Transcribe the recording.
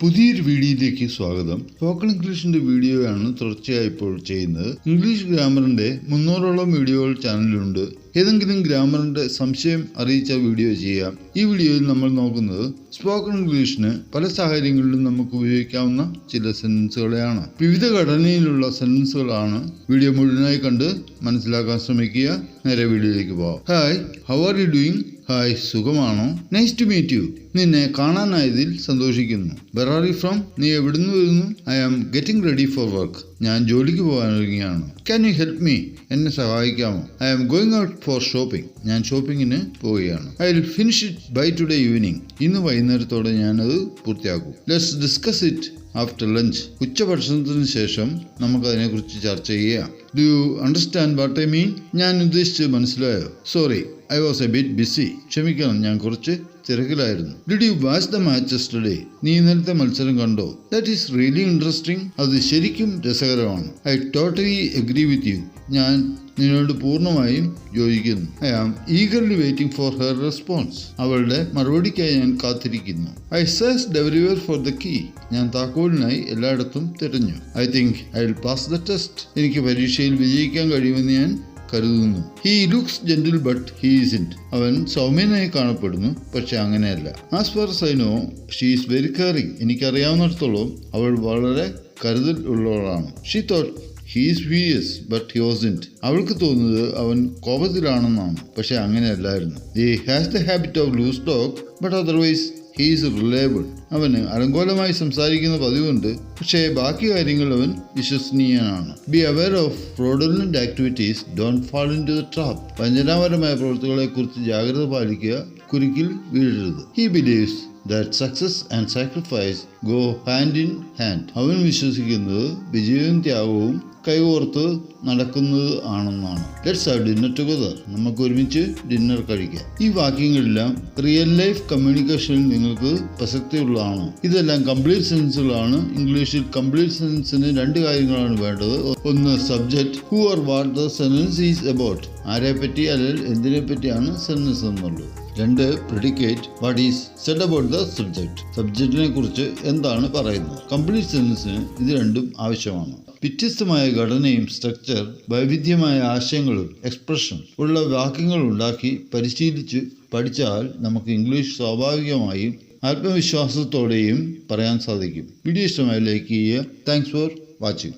പുതിയൊരു വീഡിയോയിലേക്ക് സ്വാഗതം. സ്പോക്കൺ ഇംഗ്ലീഷിന്റെ വീഡിയോയാണ് തുടർച്ചയായി ഇപ്പോൾ ചെയ്യുന്നത്. ഇംഗ്ലീഷ് ഗ്രാമറിന്റെ മുന്നൂറോളം വീഡിയോകൾ ചാനലിലുണ്ട്. ഏതെങ്കിലും ഗ്രാമറിന്റെ സംശയം അറിയിച്ച വീഡിയോ ചെയ്യാം. ഈ വീഡിയോയിൽ നമ്മൾ നോക്കുന്നത് സ്പോക്കൺ ഇംഗ്ലീഷിന് പല സാഹചര്യങ്ങളിലും നമുക്ക് ഉപയോഗിക്കാവുന്ന ചില സെന്റൻസുകളെയാണ് വിവിധ ഘടനയിലുള്ള സെന്റൻസുകളാണ് വീഡിയോ മുഴുവനായി കണ്ട് മനസ്സിലാക്കാൻ ശ്രമിക്കുക. നേരെ വീഡിയോയിലേക്ക് പോവാം. Hi how are you doing hi സുഖമാണോ? നൈസ് ടു മീറ്റ് യു നിന്നെ കാണാനായതിൽ സന്തോഷിക്കുന്നു. വെർ ഫ്രം നീ എവിടുന്ന് വരുന്നു? I am getting ready for work ഞാൻ ജോലിക്ക് പോകാൻ ഒരുങ്ങിയാണ് ക്യാൻ യു ഹെൽപ്പ് മീ എന്നെ സഹായിക്കാമോ? I am going out for shopping ഞാൻ ഷോപ്പിങ്ങിന് പോവുകയാണ്. I will finish it by today evening ഇന്ന് വൈകുന്നേരത്തോടെ ഞാനത് പൂർത്തിയാക്കും. Let's discuss it after lunch ഉച്ചഭക്ഷണത്തിന് ശേഷം നമുക്കതിനെക്കുറിച്ച് ചർച്ച ചെയ്യാം. Do you understand what I mean ഞാൻ ഉദ്ദേശിച്ച് മനസ്സിലായോ? Sorry I was a bit busy ക്ഷമിക്കണം ഞാൻ കുറച്ച് തിരക്കിലായിരുന്നു. Did you watch the match yesterday നീ ഇന്നലത്തെ മത്സരം കണ്ടോ? ദാറ്റ് ഈസ് റിയലി ഇൻട്രസ്റ്റിംഗ് അത് ശരിക്കും രസകരമാണ്. I totally agree with you ഞാൻ നിന്നോട് പൂർണമായും യോജിക്കുന്നു. I am eagerly waiting for her response അവളുടെ മറുപടിക്കായി ഞാൻ കാത്തിരിക്കുന്നു. ഐ സേസ് എവരിവെയർ ഫോർ ദ കീ ഞാൻ താക്കോലിനായി എല്ലായിടത്തും തിരഞ്ഞു. I think I will pass the test എനിക്ക് പരീക്ഷയിൽ വിജയിക്കാൻ കഴിയുമെന്ന് ഞാൻ കരുതുന്നു. He looks gentle but he isn't അവൻ സൗമ്യനായി കാണപ്പെടുന്നു പക്ഷെ അങ്ങനെയല്ല. As far I know she is very caring എനിക്കറിയാവുന്നിടത്തോളം അവൾ വളരെ കരുതൽ ഉള്ളവളാണ്. She thought he's furious but he wasn't അവൾക്ക് തോന്നുന്നത് അവൻ കോപത്തിലാണെന്നാണ് പക്ഷെ അങ്ങനെയല്ലായിരുന്നു. The has the habit of loose talk but otherwise he's reliable അവന് അലങ്കോലമായി സംസാരിക്കുന്ന പതിവുണ്ട്. പക്ഷേ ബാക്കി കാര്യങ്ങൾ അവൻ വിശ്വസനീയനാണ്. Be aware of fraudulent activities don't fall into the trap വഞ്ചനാപരമായ പ്രവൃത്തികളെക്കുറിച്ച് ജാഗ്രത പാലിക്കുക. കുരുക്കിൽ വീഴരുത്. He believes that success and sacrifice go hand in hand അവൻ വിശ്വസിക്കുന്നത് വിജയവും ത്യാഗവും കൈകോർത്ത് നടക്കുന്നത് ആണെന്നാണ്. ലെറ്റ്സ് ഹാവ് ഡിന്നർ ടുഗദർ നമുക്ക് ഒരുമിച്ച് ഡിന്നർ കഴിക്കാം. ഈ വാക്യങ്ങളെല്ലാം റിയൽ ലൈഫ് കമ്മ്യൂണിക്കേഷനിൽ നിങ്ങൾക്ക് പ്രസക്തിയുള്ളതാണ്. ഇതെല്ലാം കംപ്ലീറ്റ് സെൻസുകളാണ് ഇംഗ്ലീഷിൽ കംപ്ലീറ്റ് സെൻസിന് രണ്ട് കാര്യങ്ങളാണ് വേണ്ടത്. ഒന്ന് subject who or what the sense is about പറ്റി അല്ലെങ്കിൽ എന്തിനെ പറ്റിയാണ് സെൻസ് എന്നുള്ളത്. രണ്ട് predicate what is said about the subject സബ്ജക്റ്റിനെ കുറിച്ച് എന്താണ് പറയുന്നത്? കംപ്ലീറ്റ് സെൻസിന് ഇത് രണ്ടും ആവശ്യമാണ്. വ്യത്യസ്തമായ ഘടനയും സ്ട്രക്ചർ വൈവിധ്യമായ ആശയങ്ങളും എക്സ്പ്രഷൻ ഉള്ള വാക്യങ്ങൾ ഉണ്ടാക്കി പരിശീലിച്ച് പഠിച്ചാൽ നമുക്ക് ഇംഗ്ലീഷ് സ്വാഭാവികമായും ആത്മവിശ്വാസത്തോടെയും പറയാൻ സാധിക്കും. വീഡിയോ ഇഷ്ടമായി ലൈക്ക് ചെയ്യുക. Thanks for watching